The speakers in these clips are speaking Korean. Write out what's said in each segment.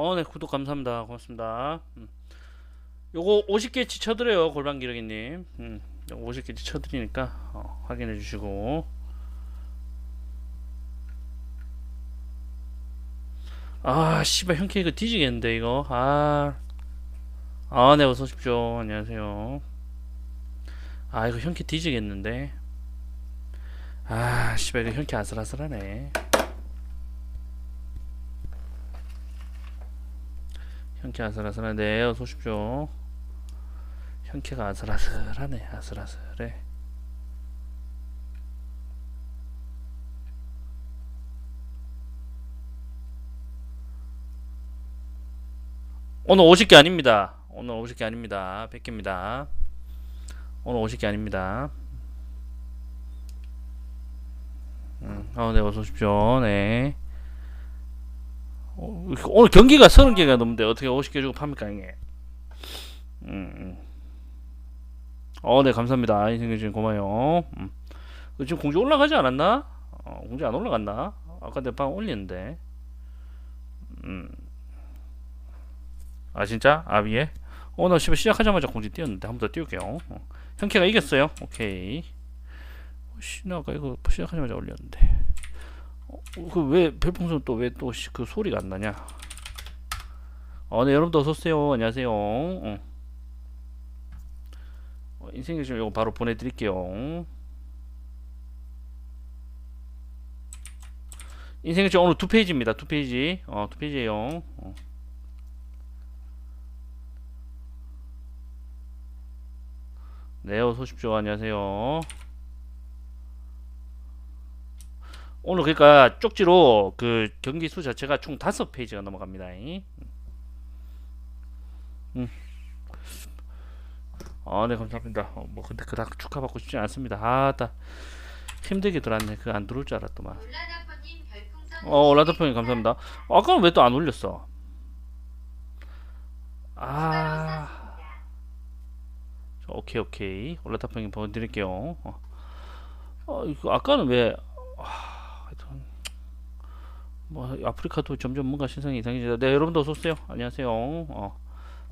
어, 네, 구독 감사합니다. 고맙습니다. 음. 요거 50개치 쳐드려요, 골반 기러기님. 음, 요거 50개치 쳐드리니까 어, 확인해 주시고. 아, 씨발 형캐 이거 뒤지겠는데 이거. 아, 아, 네, 어서 오십시오. 안녕하세요. 아, 이거 형캐 뒤지겠는데. 아, 씨발 이거 형캐 아슬아슬하네. 형캐 아슬아슬한데 어서 오십시오. 형캐가 아슬아슬하네 아슬아슬해. 오늘 50개 아닙니다. 오늘 50개 아닙니다. 100개입니다. 오늘 50개 아닙니다. 음, 어, 네, 어서 오십시오. 네. 어, 오늘 경기가 30개가 넘는데 어떻게 50개 주고 팝니까 이게 음, 음. 어, 네 감사합니다 인생해주신 고마워요 음. 그 지금 공지 올라가지 않았나? 어, 공지 안 올라갔나? 아까 내 방 올리는데 음. 아 진짜? 아 위에? 어, 나 시작하자마자 공지 띄웠는데 한 번 더 띄울게요 어. 형캐가 이겼어요 오케이 신화가 이거 시작하자마자 올렸는데 그 왜 별풍선 또 왜 또 그 소리가 안 나냐? 어, 네 여러분도 어서 오세요. 안녕하세요. 어. 어, 인생의 좀 이거 바로 보내드릴게요. 인생의 좀 오늘 두 페이지입니다. 두 페이지. 어, 두 페이지예요. 어. 네, 어서 오십시오. 안녕하세요. 오늘 그러니까 쪽지로 그 경기 수 자체가 총 다섯 페이지가 넘어갑니다. 음. 아, 네 감사합니다. 어, 뭐 근데 그닥 축하받고 싶지 않습니다. 아따 힘들게 들어왔네. 그 안 들어올 줄 알았더만. 어, 올라다평이 감사합니다. 어, 아까는 왜또 안 올렸어? 아, 저, 오케이 오케이 올라다평이 보내드릴게요. 어, 어 이거 아까는 왜? 아, 뭐 아프리카도 점점 뭔가 신상이 이상해지다. 네, 여러분도 어서 오세요. 안녕하세요. 어,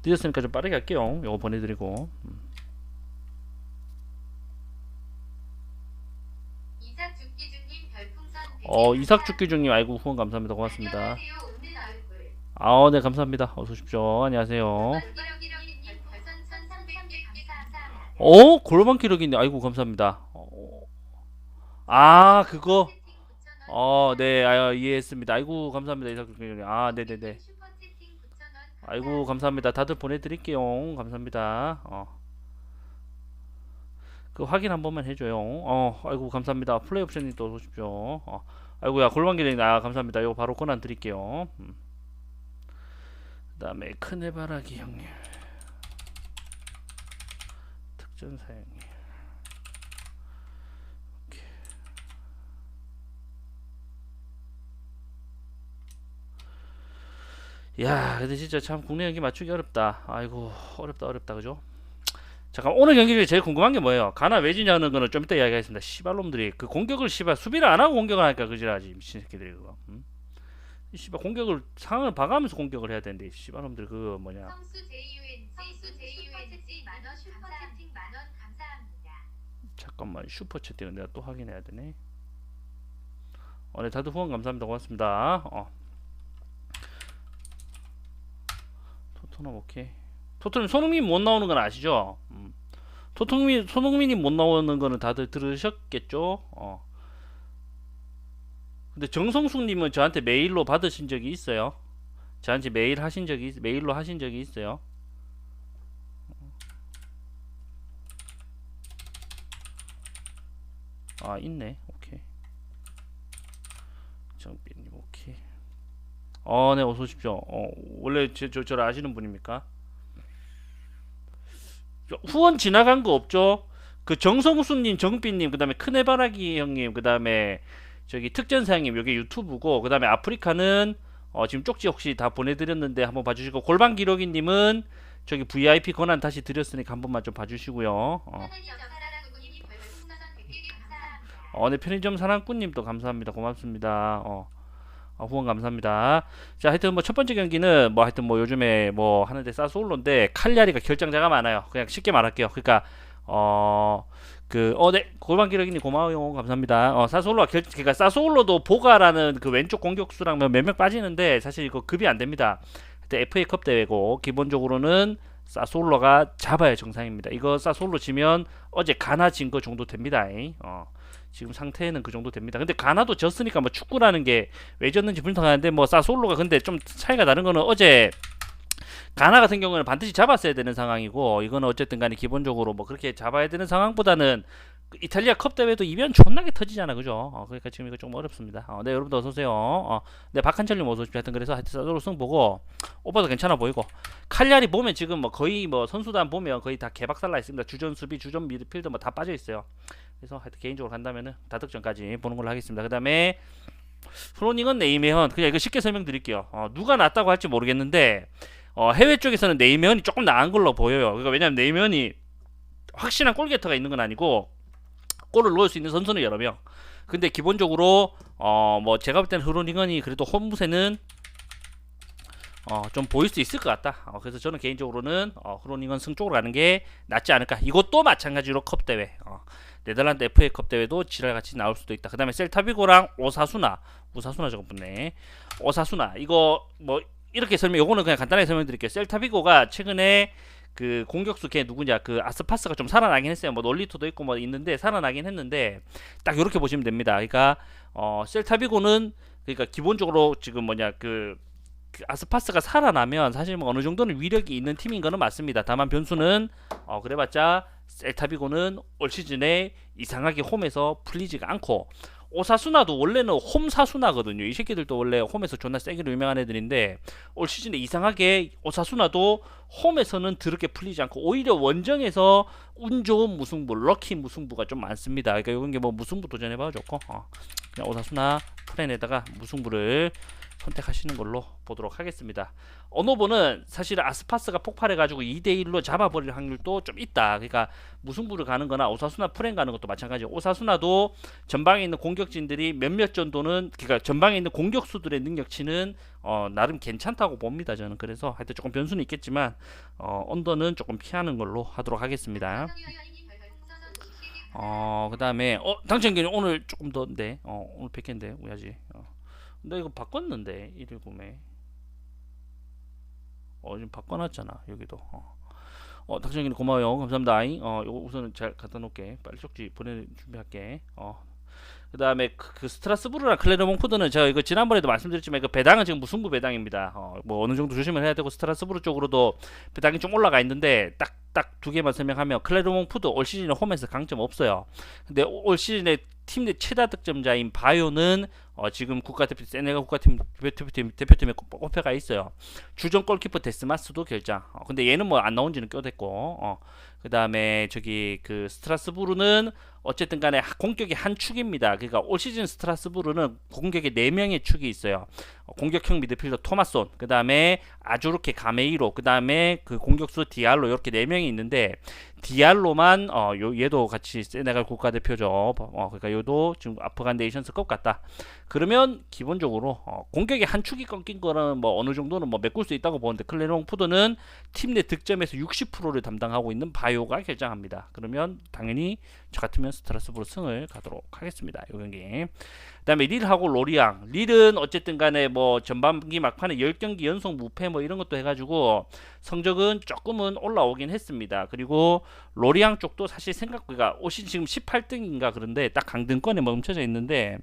늦었으니까 좀 빠르게 할게요. 요거 보내드리고. 별풍선 어, 이삭 죽기 중님 아이고 후원 감사합니다. 고맙습니다. 안녕하세요 웃는 얼굴 아, 네 감사합니다. 어서 오십시오. 안녕하세요. 기러기러기님 별풍선 300개 감사합니다 어 골반 기록이네. 아이고 감사합니다. 어, 아 그거. 채팅 9,000원 어, 네, 아, 이해했습니다. 아이고 감사합니다. 기록이. 아, 네, 네, 네. 9,000원 아이고 감사합니다. 다들 보내드릴게요. 감사합니다. 어. 그 확인 한 번만 해줘요. 어, 아이고 감사합니다. 플레이 옵션이 또 오십시오. 어, 아이고야 골반 기록이 아 감사합니다. 이거 바로 권한 드릴게요. 음. 그 다음에 큰 해바라기 형님. 특전 사양 야, 근데 진짜 참 국내 경기 맞추기 어렵다. 아이고, 어렵다, 어렵다, 그죠? 잠깐 오늘 경기 중에 제일 궁금한 게 뭐예요? 가나 왜 지냐는 거는 좀 이따 이야기하겠습니다. 씨발놈들이 그 공격을 씨발 수비를 안 하고 공격을 하니까 그지라지 미친 새끼들이 그거. 응? 이 씨발 공격을 상황을 봐가면서 공격을 해야 되는데 이 씨발놈들 그거 뭐냐? 잠깐만 슈퍼 채팅은 내가 또 확인해야 되네. 어, 네, 다들 후원 감사합니다. 고맙습니다. 어. 토토넘 오케이. 토토넘 손흥민 못 나오는 건 아시죠? 음. 토토민 손흥민이 못 나오는 거는 다들 들으셨겠죠? 어. 근데 정성숙님은 저한테 메일로 받으신 적이 있어요. 저한테 메일 하신 적이 있- 메일로 하신 적이 있어요. 아 있네. 오케이. 오케이. 어, 네 어서 오십시오. 어, 원래 저, 저 저를 아시는 분입니까? 저 후원 지나간 거 없죠? 그 정성수님, 정빈님, 그 다음에 큰해바라기 형님, 그 다음에 저기 특전사님 여기 유튜브고, 그 다음에 아프리카는 어, 지금 쪽지 혹시 다 보내드렸는데 한번 봐주시고 골반 기록이님은 저기 VIP 권한 다시 드렸으니까 한 번만 좀 봐주시고요. 어. 하나님 사랑구님이 별풍선 100개 감사합니다 어, 네 편의점 사랑꾼님도 감사합니다. 고맙습니다. 어, 어, 후원 감사합니다. 자, 하여튼 뭐 첫 번째 경기는 뭐 하여튼 뭐 요즘에 뭐 하는데 사소울로인데 칼리아리가 결정자가 많아요. 그냥 쉽게 말할게요. 그러니까 어. 그, 어, 네, 골반 기록이니 고마워요. 감사합니다. 어, 사소울로가 결, 그니까 사소울로도 보가라는 그 왼쪽 공격수랑 몇 명 빠지는데 사실 이거 급이 안 됩니다. 그때 FA컵 대회고, 기본적으로는 사소울로가 잡아야 정상입니다. 이거 사소울로 지면 어제 가나 진 거 정도 됩니다. 어, 지금 상태는 그 정도 됩니다. 근데 가나도 졌으니까 뭐 축구라는 게 왜 졌는지 분석하는데 뭐 사소울로가 근데 좀 차이가 다른 거는 어제 가나 같은 경우는 반드시 잡았어야 되는 상황이고 이거는 어쨌든 간에 기본적으로 뭐 그렇게 잡아야 되는 상황보다는 그 이탈리아 컵 대회도 이변 존나게 터지잖아 그죠? 어, 그러니까 지금 이거 좀 어렵습니다. 어, 네 여러분들 어서오세요. 어, 네 박한철님 어서오십시오. 하여튼 그래서 하여튼 사도로 승 보고 오빠도 괜찮아 보이고. 칼리아리 보면 지금 뭐 거의 뭐 선수단 보면 거의 다 개박살나 있습니다. 주전 수비 주전 미드필더 뭐 다 빠져 있어요 그래서 하여튼 개인적으로 간다면은 다득점까지 보는 걸로 하겠습니다 그 다음에 프로닝은 네이메헌 그냥 이거 쉽게 설명드릴게요 어, 누가 낫다고 할지 모르겠는데 어, 해외 쪽에서는 네이면이 조금 나은 걸로 보여요. 그러니까 왜냐하면 네이면이 확실한 골게터가 있는 건 아니고 골을 넣을 수 있는 선수는 여러 명. 근데 기본적으로 어 뭐 제가 볼 때는 흐로닝언이 그래도 홈무새는 어 좀 보일 수 있을 것 같다. 어, 그래서 저는 개인적으로는 어, 흐로닝언 승 쪽으로 가는 게 낫지 않을까. 이것도 마찬가지로 컵 대회. 어, 네덜란드 FA컵 대회도 지랄같이 나올 수도 있다. 그 다음에 셀타비고랑 오사수나, 오사수나 저거 붙네. 오사수나 이거 뭐 이렇게 설명 요거는 그냥 간단하게 설명드릴게요. 셀타비고가 최근에 그 공격수 걔 누구냐 그 아스파스가 좀 살아나긴 했어요. 뭐 놀리토도 있고 뭐 있는데 살아나긴 했는데 딱 이렇게 보시면 됩니다. 그러니까 어 셀타비고는 그러니까 기본적으로 지금 뭐냐 그, 그 아스파스가 살아나면 사실 뭐 어느 정도는 위력이 있는 팀인 거는 맞습니다. 다만 변수는 어 그래봤자 셀타비고는 올 시즌에 이상하게 홈에서 풀리지가 않고 오사수나도 원래는 홈 사수나거든요. 이 새끼들도 원래 홈에서 존나 세기로 유명한 애들인데 올 시즌에 이상하게 오사수나도 홈에서는 드럽게 풀리지 않고 오히려 원정에서 운 좋은 무승부, 럭키 무승부가 좀 많습니다. 그러니까 이런 게뭐 무승부 도전해봐도 좋고 어. 그냥 오사수나 프렌에다가 무승부를 선택하시는 걸로 보도록 하겠습니다. 언어보는 사실 아스파스가 폭발해가지고 2대1로 잡아버릴 확률도 좀 있다. 그러니까 무승부를 가는 거나 오사수나 프렌 가는 것도 마찬가지고 오사수나도 전방에 있는 공격진들이 몇몇 정도는 그러니까 전방에 있는 공격수들의 능력치는 어, 나름 괜찮다고 봅니다. 저는 그래서 하여튼 조금 변수는 있겠지만 어, 언더는 조금 피하는 걸로 하도록 하겠습니다. 어, 그 다음에 어, 당첨기는 오늘 조금 더인데 어, 오늘 100개인데 우야지 어. 근데 이거 바꿨는데 119매. 어 지금 바꿔놨잖아 여기도. 어, 어 당첨기는 고마워요. 감사합니다. 어 요거 우선은 잘 갖다 놓을게. 빨리 쪽지 보내 준비할게. 어. 그 다음에 그, 그 스트라스부르랑 클레르몽 푸드는 제가 이거 지난번에도 말씀드렸지만 이거 배당은 지금 무승부 배당입니다. 어, 뭐 어느 정도 조심을 해야 되고 스트라스부르 쪽으로도 배당이 좀 올라가 있는데 딱 딱 두 개만 설명하면 클레르몽 푸드 올 시즌에 홈에서 강점 없어요. 근데 올 시즌에 팀 내 최다 득점자인 바이오는 어, 지금 국가대표 세네갈 국가팀 대표팀 대표팀에 꼽혀가 있어요. 주전 골키퍼 데스마스도 결장. 어, 근데 얘는 뭐 안 나온지는 꽤 됐고. 어, 그 다음에 저기 그 스트라스부르는 어쨌든 간에 공격의 한 축입니다. 그러니까 올 시즌 스트라스부르는 공격의 네 명의 축이 있어요. 어, 공격형 미드필더 토마손, 그 다음에 아주르케 가메이로, 그 다음에 그 공격수 디알로 이렇게 네 명이 있는데 디알로만 어 요, 얘도 같이 세네갈 국가대표죠. 어 그러니까 요도 지금 아프간 네이션스컵 같다. 그러면 기본적으로 어, 공격의 한 축이 꺾인 거는 뭐 어느 정도는 뭐 메꿀 수 있다고 보는데 클레롱 푸드는 팀 내 득점에서 60%를 담당하고 있는 바이오가 결정합니다. 그러면 당연히 저 같으면 스트라스부르 승을 가도록 하겠습니다. 이 경기. 그다음에 릴하고 로리앙. 릴은 어쨌든 간에 뭐 전반기 막판에 10경기 연속 무패 뭐 이런 것도 해 가지고 성적은 조금은 올라오긴 했습니다. 그리고 로리앙 쪽도 사실 생각보다 옷이 지금 18등인가 그런데 딱 강등권에 멈춰져 있는데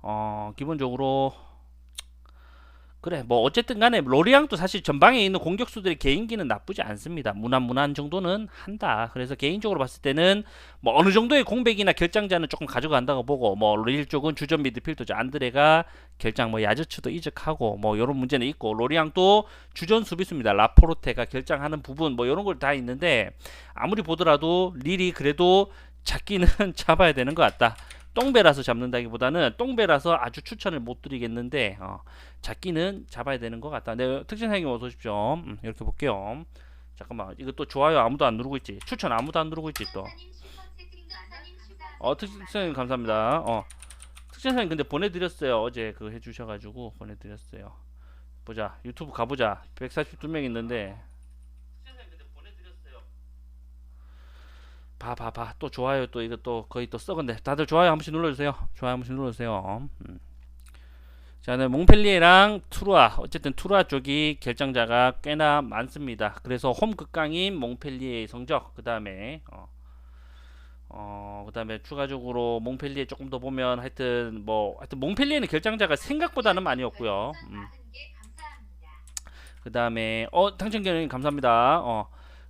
어 기본적으로 그래 뭐 어쨌든 간에 로리앙도 사실 전방에 있는 공격수들의 개인기는 나쁘지 않습니다. 무난 무난 정도는 한다. 그래서 개인적으로 봤을 때는 뭐 어느 정도의 공백이나 결장자는 조금 가져간다고 보고 뭐릴 쪽은 주전 미드필더죠. 안드레가 결장 뭐 야저츠도 이적하고 뭐 이런 문제는 있고 로리앙도 주전 수비수입니다. 라포르테가 결장하는 부분 뭐 이런 걸 다 있는데 아무리 보더라도 릴이 그래도 잡기는 잡아야 되는 것 같다 똥배라서 잡는다기보다는 똥배라서 아주 추천을 못 드리겠는데 어, 잡기는 잡아야 되는 것 같다. 네, 특징사님 어서 오십시오. 음, 이렇게 볼게요. 잠깐만 이거 또 좋아요 아무도 안 누르고 있지. 추천 아무도 안 누르고 있지 또. 어 특징사님 감사합니다. 어 특전사님 근데 보내드렸어요. 어제 그거 해주셔가지고 보내드렸어요. 보자 유튜브 가보자. 142명 있는데. 특전사님 근데 보내드렸어요. 봐, 봐, 봐. 또 좋아요. 또 이거 또 거의 또 썩은데. 다들 좋아요 한 번씩 눌러주세요. 좋아요 한 번씩 눌러주세요. 음. 자, 네, 몽펠리에랑 투르아. 어쨌든 투르아 쪽이 결정자가 꽤나 많습니다. 그래서 홈 극강인 몽펠리에의 성적. 그 다음에 어, 어, 그 다음에 추가적으로 몽펠리에 조금 더 보면 하여튼 뭐 하여튼 몽펠리에는 결정자가 생각보다는 많이 없고요. 음. 그 다음에 어 당첨견님 감사합니다. 어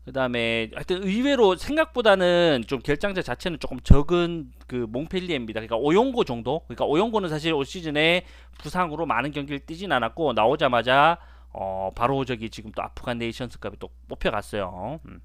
그 다음에 하여튼 의외로 생각보다는 좀 결정자 자체는 조금 적은 그 몽펠리에입니다. 그러니까 오용고 정도. 그러니까 오용고는 사실 올 시즌에 부상으로 많은 경기를 뛰진 않았고 나오자마자 어 바로 저기 지금 또 아프간 네이션스컵에 또 뽑혀갔어요. 음,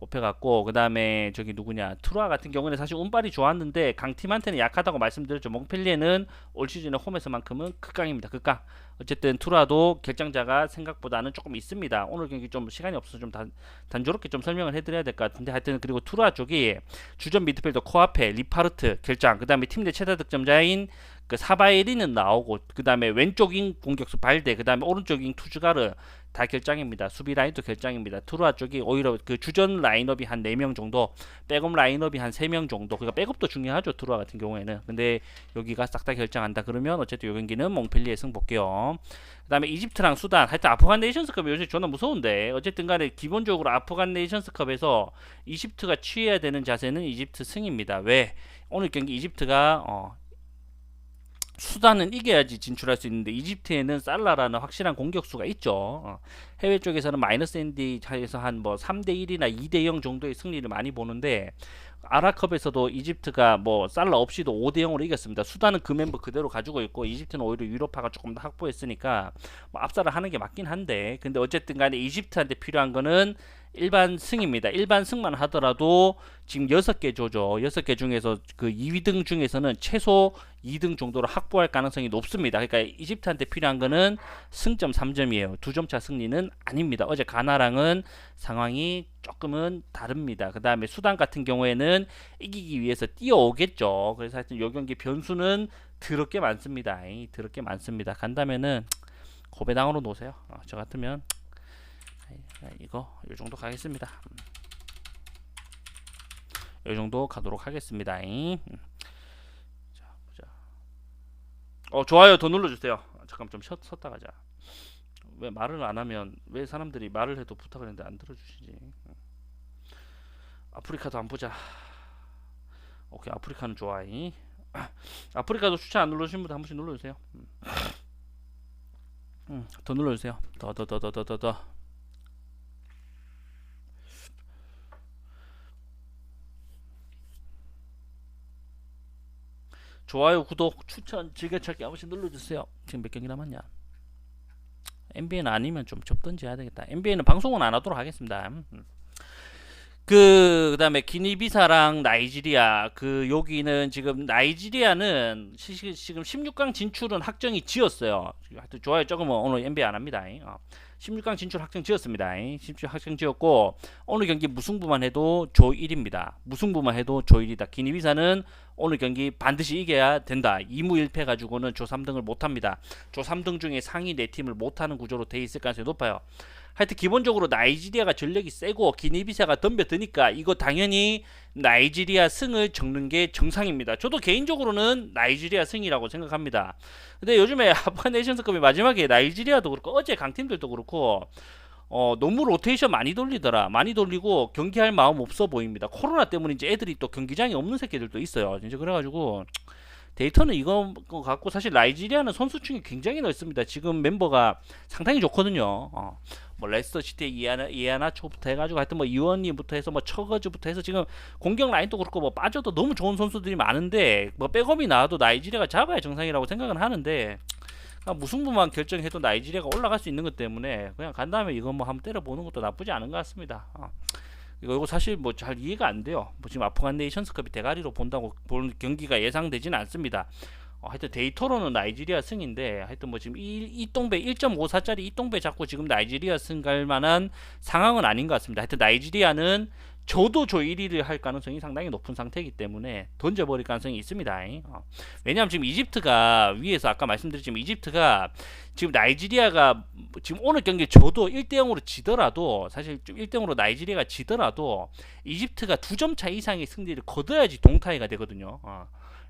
뽑혀갔고 그 다음에 저기 누구냐 트루아 같은 경우는 사실 운빨이 좋았는데 강팀한테는 약하다고 말씀드렸죠. 몽펠리에는 올 시즌에 홈에서만큼은 극강입니다. 극강. 어쨌든 투라도 결정자가 생각보다는 조금 있습니다. 오늘 경기 좀 시간이 없어서 좀 단, 단조롭게 좀 설명을 해드려야 될 것 같은데 하여튼 그리고 투라 쪽이 주전 미드필더 코아페, 리파르트 결장, 그 다음에 팀 내 최다 득점자인 그 사바에리는 나오고 그 다음에 왼쪽인 공격수 발데, 그 다음에 오른쪽인 투즈가르 다 결장입니다. 수비 라인도 결장입니다. 투루아 쪽이 오히려 그 주전 라인업이 한 4명 정도, 백업 라인업이 한 3명 정도. 그러니까 백업도 중요하죠. 투루아 같은 경우에는. 근데 여기가 싹 다 결정한다 그러면 어쨌든 요 경기는 몽펠리에 승복해요. 그 다음에 이집트랑 수단, 하여튼 아프간 네이션스컵이 요새 존나 무서운데 어쨌든 간에 기본적으로 아프간 네이션스컵에서 이집트가 취해야 되는 자세는 이집트 승입니다. 왜? 오늘 경기 이집트가 어 수단은 이겨야지 진출할 수 있는데 이집트에는 살라라는 확실한 공격수가 있죠. 어, 해외 쪽에서는 마이너스 앤디 차에서 한 뭐 3대 1이나 2대 0 정도의 승리를 많이 보는데 아라컵에서도 이집트가 뭐 살라 없이도 5대 0으로 이겼습니다. 수단은 그 멤버 그대로 가지고 있고 이집트는 오히려 유로파가 조금 더 확보했으니까 뭐 압살을 하는 게 맞긴 한데 근데 어쨌든 간에 이집트한테 필요한 거는 일반 승입니다. 일반 승만 하더라도 지금 6개 조죠. 6개 중에서 그 2등 중에서는 최소 2등 정도로 확보할 가능성이 높습니다. 그러니까 이집트한테 필요한 거는 승점 3점이에요. 두 점 차 승리는 아닙니다. 어제 가나랑은 상황이 조금은 다릅니다. 그 다음에 수단 같은 경우에는 이기기 위해서 뛰어오겠죠. 그래서 하여튼 요 경기 변수는 더럽게 많습니다. 이 더럽게 많습니다. 간다면은 고배당으로 놓으세요. 어, 저 같으면 이거 요 정도 가겠습니다. 요 정도 가도록 하겠습니다. 음. 자 보자. 어 좋아요 더 눌러주세요. 잠깐 좀 쉬었, 섰다 가자. 왜 말을 안 하면 왜 사람들이 말을 해도 부탁을 했는데 안 들어주시지? 아프리카도 안 보자. 오케이 아프리카는 좋아이. 아프리카도 추천 안 눌러주신 분들 한 번씩 눌러주세요. 음. 음, 더 눌러주세요. 더 더 더 더 더 더 더. 좋아요, 구독, 추천, 즐겨찾기 한 번씩 눌러주세요. 지금 몇 경기 남았냐? NBA는 아니면 좀 접던지 해야 되겠다. NBA는 방송은 안 하도록 하겠습니다. 음. 그 그 다음에 기니비사랑 나이지리아 그 여기는 지금 나이지리아는 시, 시, 지금 16강 진출은 확정이 지었어요. 하여튼 좋아요 적으면 오늘 NBA 안 합니다. 어. 16강 진출 확정 지었습니다. 16강 확정 지었고 오늘 경기 무승부만 해도 조 1입니다. 무승부만 해도 조 1이다. 기니비사는 오늘 경기 반드시 이겨야 된다. 2무 1패 가지고는 조 3등을 못 합니다. 조 3등 중에 상위 4팀을 못 하는 구조로 돼 있을 가능성이 높아요. 하여튼 기본적으로 나이지리아가 전력이 세고 기니비사가 덤벼드니까 이거 당연히 나이지리아 승을 적는 게 정상입니다. 저도 개인적으로는 나이지리아 승이라고 생각합니다. 근데 요즘에 아프간 네이션스컵이 마지막에 나이지리아도 그렇고 어제 강팀들도 그렇고 어, 너무 로테이션 많이 돌리더라. 많이 돌리고 경기할 마음 없어 보입니다. 코로나 때문에 이제 애들이 또 경기장에 없는 새끼들도 있어요. 이제 그래가지고 데이터는 이거 갖고 사실 나이지리아는 선수층이 굉장히 넓습니다. 지금 멤버가 상당히 좋거든요. 어. 뭐 레스터 시티 이아나 이아나초부터 해가지고 하여튼 뭐 이원님부터 해서 뭐 처거즈부터 해서 지금 공격 라인도 그렇고 뭐 빠져도 너무 좋은 선수들이 많은데 뭐 백업이 나와도 나이지리아가 잡아야 정상이라고 생각은 하는데 그냥 무승부만 결정해도 나이지리아가 올라갈 수 있는 것 때문에 그냥 간 다음에 이거 뭐 한번 때려보는 것도 나쁘지 않은 것 같습니다. 어. 이거, 사실 뭐 잘 이해가 안 돼요. 뭐 지금 아프간 네이션스컵이 대가리로 본다고 본 경기가 예상되지는 않습니다. 어, 하여튼 데이터로는 나이지리아 승인데 하여튼 뭐 지금 이, 이 동배 1.54짜리 이 동배 잡고 지금 나이지리아 승 갈 만한 상황은 아닌 것 같습니다. 하여튼 나이지리아는 저도 조 1위를 할 가능성이 상당히 높은 상태이기 때문에 던져버릴 가능성이 있습니다. 어. 왜냐하면 지금 이집트가 위에서 아까 말씀드렸지만 이집트가 지금 나이지리아가 지금 오늘 경기 저도 1대 0으로 지더라도 사실 좀 1대 0으로 나이지리아가 지더라도 이집트가 두 점 차 이상의 승리를 거둬야지 동타이가 되거든요. 어.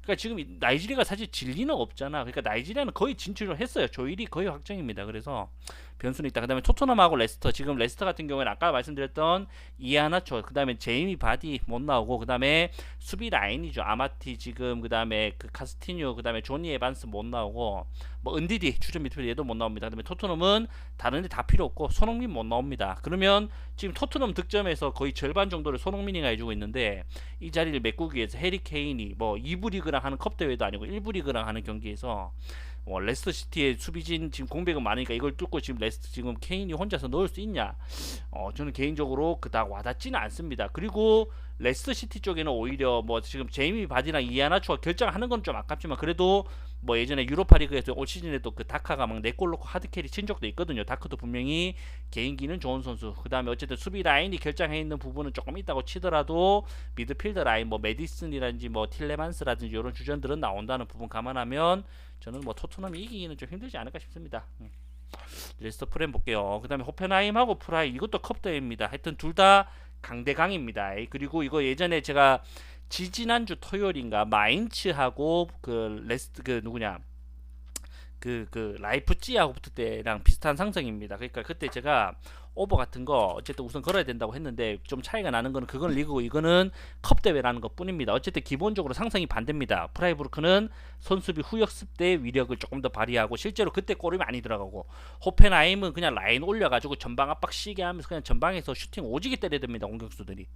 그러니까 지금 이 나이지리아가 사실 질 리는 없잖아. 그러니까 나이지리아는 거의 진출을 했어요. 조일이 거의 확정입니다. 그래서 변수는 있다. 그다음에 토트넘하고 레스터 지금 레스터 같은 경우에는 아까 말씀드렸던 이아나초 그다음에 제이미 바디 못 나오고 그다음에 수비 라인이죠. 아마티 지금 그다음에 그 카스티뉴 그다음에 조니 에반스 못 나오고 뭐 은디디 주전 미드필더 얘도 못 나옵니다. 그다음에 토트넘은 다른데 다 필요 없고 손흥민 못 나옵니다. 그러면 지금 토트넘 득점에서 거의 절반 정도를 손흥민이가 해주고 있는데 이 자리를 메꾸기 위해서 해리 케인이 뭐 2부 리그랑 하는 컵 대회도 아니고 1부 리그랑 하는 경기에서 어, 레스터 시티의 수비진 지금 공백은 많으니까 이걸 뚫고 지금 레스터 지금 케인이 혼자서 넣을 수 있냐? 어, 저는 개인적으로 그닥 와닿지는 않습니다. 그리고 레스터 시티 쪽에는 오히려 뭐 지금 제이미 바디랑 이아나초가 결정하는 건 좀 아깝지만 그래도 뭐 예전에 유로파 리그에서 올 시즌에도 그 다카가 막 네골 넣고 하드캐리 친 적도 있거든요. 다크도 분명히 개인기는 좋은 선수. 그 다음에 어쨌든 수비 라인이 결정해 있는 부분은 조금 있다고 치더라도 미드필더 라인 뭐 메디슨이라든지 뭐 틸레만스라든지 이런 주전들은 나온다는 부분 감안하면 저는 뭐 토트넘이 이기기는 좀 힘들지 않을까 싶습니다. 음. 레스터 프렘 볼게요. 그 다음에 호펜하임하고 프라이 이것도 컵대회입니다. 하여튼 둘 다 강대강입니다. 그리고 이거 예전에 제가 지지난주 토요일인가 마인츠하고 그 레스트 그 누구냐 그그 라이프찌하고 붙을 때랑 비슷한 상승입니다. 그러니까 그때 제가 오버 같은 거 어쨌든 우선 걸어야 된다고 했는데 좀 차이가 나는 거는 그건 리그고 이거는 컵 대회라는 것 뿐입니다. 어쨌든 기본적으로 상승이 반대입니다. 프라이부르크는 선수비 후역습 때 위력을 조금 더 발휘하고 실제로 그때 골이 많이 들어가고 호펜하임은 그냥 라인 올려가지고 전방 압박 시게 하면서 그냥 전방에서 슈팅 오지게 때려댑니다 공격수들이.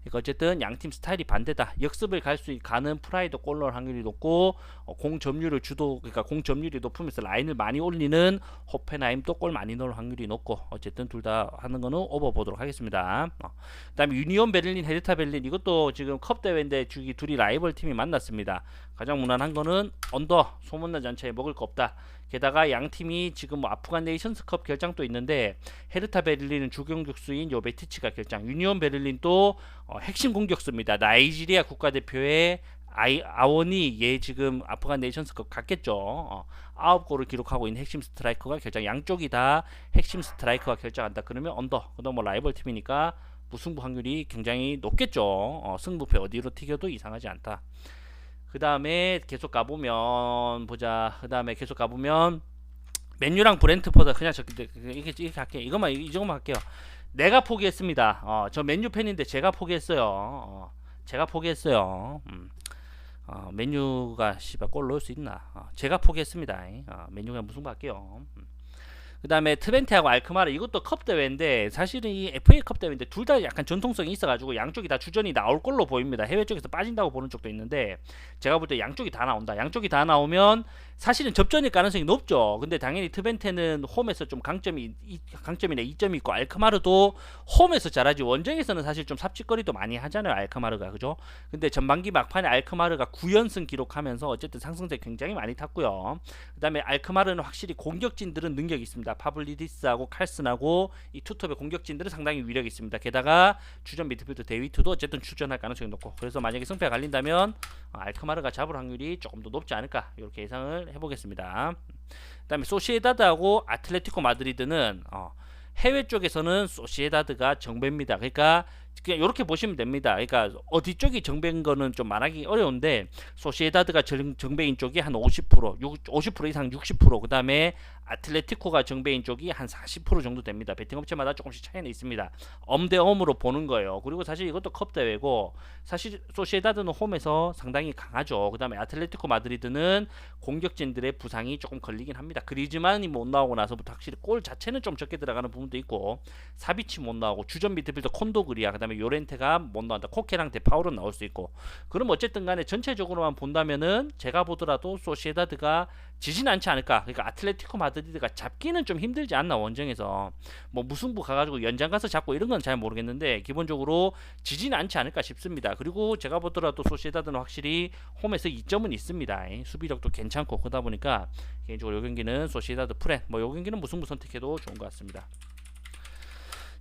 그러니까 어쨌든 양팀 스타일이 반대다. 역습을 갈 수 가는 프라이도 골 넣을 확률이 높고 어, 공 점유율을 주도 그러니까 공 점유율이 높으면서 라인을 많이 올리는 호펜하임도 골 많이 넣을 확률이 높고 어쨌든 둘다 하는 거는 오버 보도록 하겠습니다. 어. 그 다음에 유니온 베를린, 헤르타 베를린 이것도 지금 컵 대회인데 주기 둘이 라이벌 팀이 만났습니다. 가장 무난한 거는 언더 소문난 잔치에 먹을 거 없다. 게다가 양 팀이 지금 뭐 아프간 네이션스컵 결장도 있는데 헤르타 베를린은 주경격수인 요베티치가 결장, 유니온 베를린도 어, 핵심 공격수입니다. 나이지리아 국가대표의 아이, 아원이 얘 지금 아프간 네이션스컵 갔겠죠. 어, 아홉 골을 기록하고 있는 핵심 스트라이커가 결정. 양쪽이 다 핵심 스트라이커가 결정한다. 그러면 언더. 그다음 뭐 라이벌 팀이니까 무승부 확률이 굉장히 높겠죠. 어, 승부패 어디로 튀겨도 이상하지 않다. 그 다음에 계속 가보면 보자. 그 다음에 계속 가보면 맨유랑 브렌트포드 그냥 저기 이렇게 이렇게 할게요. 이것만 이 정도만 할게요. 내가 포기했습니다. 어, 저 맨유 팬인데 제가 포기했어요. 어, 제가 포기했어요. 음. 어, 맨유가 씨발 골 넣을 수 있나? 어, 제가 포기했습니다. 어, 맨유가 무슨 할게요. 음. 그 다음에 트벤테하고 알크마르 이것도 컵 대회인데 사실은 이 FA 컵 대회인데 둘 다 약간 전통성이 있어가지고 양쪽이 다 주전이 나올 걸로 보입니다. 해외 쪽에서 빠진다고 보는 쪽도 있는데 제가 볼 때 양쪽이 다 나온다. 양쪽이 다 나오면 사실은 접전일 가능성이 높죠. 근데 당연히 트벤테는 홈에서 좀 강점이 이- 강점이나 이점이 있고 알크마르도 홈에서 잘하지 원정에서는 사실 좀 삽질거리도 많이 하잖아요. 알크마르가 그죠? 근데 전반기 막판에 알크마르가 9연승 기록하면서 어쨌든 상승세 굉장히 많이 탔고요. 그다음에 알크마르는 확실히 공격진들은 능력이 있습니다. 파블리디스하고 칼슨하고 이 투톱의 공격진들은 상당히 위력이 있습니다. 게다가 주전 미드필더 데이비트도 어쨌든 출전할 가능성이 높고 그래서 만약에 승패가 갈린다면 어, 알크마르가 잡을 확률이 조금 더 높지 않을까 이렇게 예상을 해보겠습니다. 그 다음에 소시에다드하고 아틀레티코 마드리드는 어, 해외 쪽에서는 소시에다드가 정배입니다. 그러니까 그냥 이렇게 보시면 됩니다. 그러니까 어디 쪽이 정배인 거는 좀 말하기 어려운데 소시에다드가 정, 정배인 쪽이 한 50%, 6, 50% 이상 60%, 그다음에 아틀레티코가 정배인 쪽이 한 40% 정도 됩니다. 베팅 업체마다 조금씩 차이는 있습니다. 엄대엄으로 보는 거예요. 그리고 사실 이것도 컵 대회고 사실 소시에다드는 홈에서 상당히 강하죠. 그다음에 아틀레티코 마드리드는 공격진들의 부상이 조금 걸리긴 합니다. 그리즈만이 못 나오고 나서부터 확실히 골 자체는 좀 적게 들어가는 부분도 있고 사비치 못 나오고 주전 미드필더 콘도그리아 그다음에 요렌테가 못 나온다. 코케랑 데파울은 나올 수 있고 그럼 어쨌든 간에 전체적으로만 본다면은 제가 보더라도 소시에다드가 지진 않지 않을까. 그러니까 아틀레티코 마드리드가 잡기는 좀 힘들지 않나 원정에서 뭐 무승부 가가지고 연장 가서 잡고 이런 건 잘 모르겠는데 기본적으로 지진 않지 않을까 싶습니다. 그리고 제가 보더라도 소시에다드는 확실히 홈에서 2점은 있습니다. 수비력도 괜찮고 그러다 보니까 개인적으로 이 경기는 소시에다드 프렌 뭐이 경기는 무승부 선택해도 좋은 것 같습니다.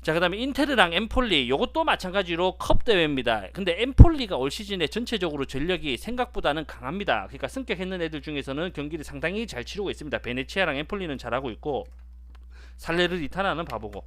자 그 다음에 인테르랑 엠폴리 요것도 마찬가지로 컵 대회입니다. 근데 엠폴리가 올 시즌에 전체적으로 전력이 생각보다는 강합니다. 그러니까 승격했는 애들 중에서는 경기를 상당히 잘 치르고 있습니다. 베네치아랑 엠폴리는 잘하고 있고 살레르리타나는 바보고.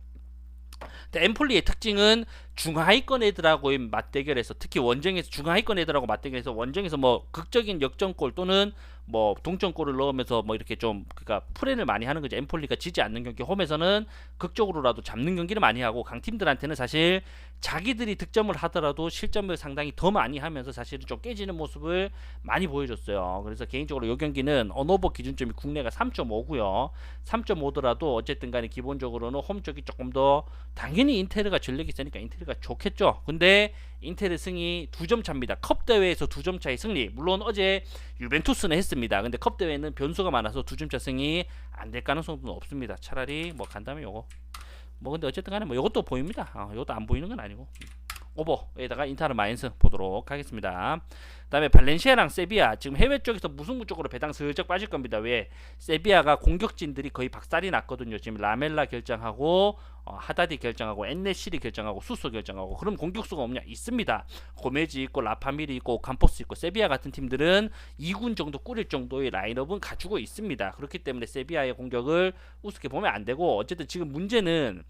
근데 엠폴리의 특징은 중하위권 애들하고의 맞대결에서 특히 원정에서 중하위권 애들하고 맞대결해서 원정에서 뭐 극적인 역전골 또는 뭐 동점골을 넣으면서 뭐 이렇게 좀 그러니까 프렌을 많이 하는 거죠. 엠폴리가 지지 않는 경기 홈에서는 극적으로라도 잡는 경기를 많이 하고 강팀들한테는 사실 자기들이 득점을 하더라도 실점을 상당히 더 많이 하면서 사실은 좀 깨지는 모습을 많이 보여줬어요. 그래서 개인적으로 이 경기는 언오버 기준점이 국내가 3.5고요. 3.5더라도 어쨌든 간에 기본적으로는 홈 쪽이 조금 더 당연히 인테르가 전력이 세니까 인테르가 좋겠죠. 근데 인테르 승이 두점 차입니다. 컵 대회에서 두 점 차의 승리. 물론 어제 유벤투스는 했습니다. 근데 컵 대회는 변수가 많아서 두 점 차 승이 안될 가능성도 없습니다. 차라리 뭐 간다면 요거. 뭐 근데 어쨌든 간에 뭐 요것도 보입니다. 어, 요것도 안 보이는 건 아니고. 오버에다가 인타르 마인스 보도록 하겠습니다. 그다음에 발렌시아랑 세비야 지금 해외 쪽에서 무승부 쪽으로 배당 슬쩍 빠질 겁니다. 왜 세비야가 공격진들이 거의 박살이 났거든요. 지금 라멜라 결정하고 어, 하다디 결정하고 엔네시리 결정하고 수소 결정하고 그럼 공격수가 없냐 있습니다. 고메지 있고 라파밀이 있고 감포스 있고 세비야 같은 팀들은 2군 정도 꾸릴 정도의 라인업은 갖추고 있습니다. 그렇기 때문에 세비야의 공격을 우습게 보면 안 되고 어쨌든 지금 문제는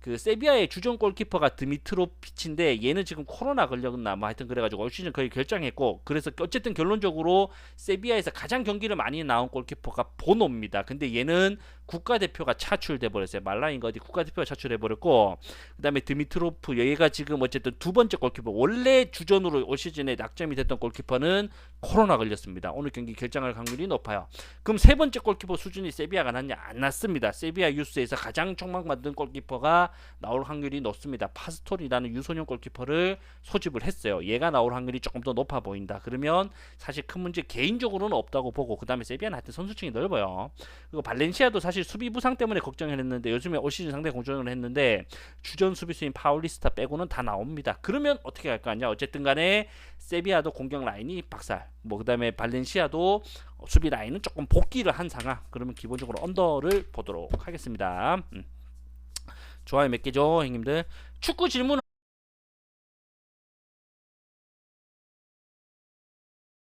그 세비야의 주전 골키퍼가 드미트로피치인데 얘는 지금 코로나 걸렸나 뭐 하여튼 그래가지고 올 시즌 거의 결정했고 그래서 어쨌든 결론적으로 세비야에서 가장 경기를 많이 나온 골키퍼가 보노입니다. 근데 얘는 국가대표가 차출돼 버렸어요. 말라인가 어디 국가대표가 차출해 버렸고 그다음에 드미트로프 얘가 지금 어쨌든 두 번째 골키퍼 원래 주전으로 올 시즌에 낙점이 됐던 골키퍼는 코로나 걸렸습니다. 오늘 경기 결정할 확률이 높아요. 그럼 세 번째 골키퍼 수준이 세비야가 났냐? 안 났습니다. 세비야 유스에서 가장 촉망받는 골키퍼가 나올 확률이 높습니다. 파스토리라는 유소년 골키퍼를 소집을 했어요. 얘가 나올 확률이 조금 더 높아 보인다. 그러면 사실 큰 문제 개인적으로는 없다고 보고 그다음에 세비야는 하여튼 선수층이 넓어요. 그리고 발렌시아도 사실 수비 부상 때문에 걱정을 했는데 요즘에 올 시즌 상당히 공정을 했는데 주전 수비수인 파울리스타 빼고는 다 나옵니다. 그러면 어떻게 할 거 아니야? 어쨌든 간에 세비야도 공격 라인이 박살. 뭐 그다음에 발렌시아도 수비 라인은 조금 복귀를 한 상황. 그러면 기본적으로 언더를 보도록 하겠습니다. 음. 좋아요 몇 개죠, 형님들? 축구 질문